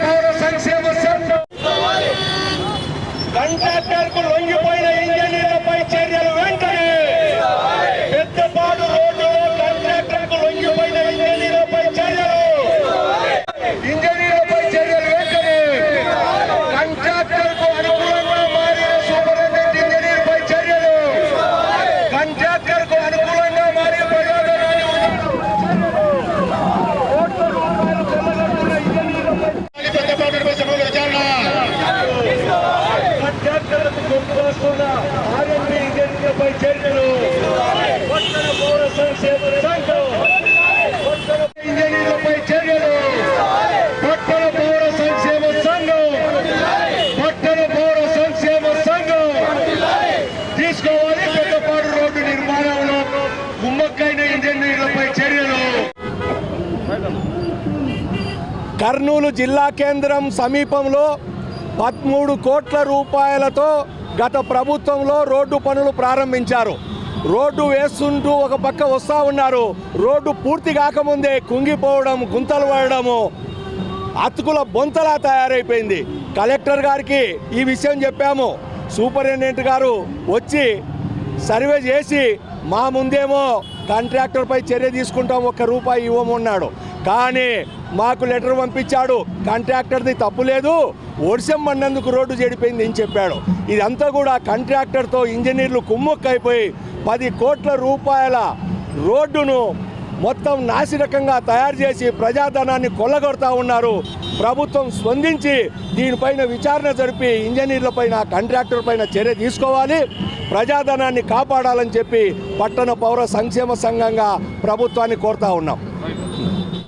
పౌర సంక్షేమ సంఘం. కాంట్రాక్టర్కు లొంగిపోయిన సంక్షేమ ఇంజనీర్లపై చర్యలు పట్టణ పౌర సంక్షేమ సంఘం పట్టణ పౌర సంక్షేమ సంఘం తీసుకోవాలి పెద్దపాడు రోడ్డు నిర్మాణంలో కుమ్మక్కైన ఇంజనీర్లపై చర్యలు కర్నూలు జిల్లా కేంద్రం సమీపంలో పదమూడు కోట్ల రూపాయలతో గత ప్రభుత్వంలో రోడ్డు పనులు ప్రారంభించారు. రోడ్డు వేస్తుంటూ ఒక పక్క వస్తూ ఉన్నారు. రోడ్డు పూర్తి కాకముందే కుంగిపోవడం గుంతలు పడడము అతుకుల బొంతలా తయారైపోయింది. కలెక్టర్ గారికి ఈ విషయం చెప్పాము. సూపరింటెండెంట్ గారు వచ్చి సర్వే చేసి మా ముందేమో కాంట్రాక్టర్పై చర్య తీసుకుంటాం ఒక్క రూపాయి ఇవ్వమన్నాడు కానీ మాకు లెటర్ పంపించాడు. కాంట్రాక్టర్ది తప్పు లేదు. వర్షం పడినందుకు రోడ్డు చెడిపోయింది అని చెప్పాడు. ఇదంతా కూడా కాంట్రాక్టర్తో ఇంజనీర్లు కుమ్ముక్కైపోయి పది కోట్ల రూపాయల రోడ్డును మొత్తం నాసిరకంగా తయారు చేసి ప్రజాధనాన్ని కొల్లగొడతా ఉన్నారు. ప్రభుత్వం స్పందించి దీనిపైన విచారణ జరిపి ఇంజనీర్లపైన కాంట్రాక్టర్ పైన చర్య తీసుకోవాలి. ప్రజాధనాన్ని కాపాడాలని చెప్పి పట్టణ పౌర సంక్షేమ సంఘంగా ప్రభుత్వాన్ని కోరుతా ఉన్నాం.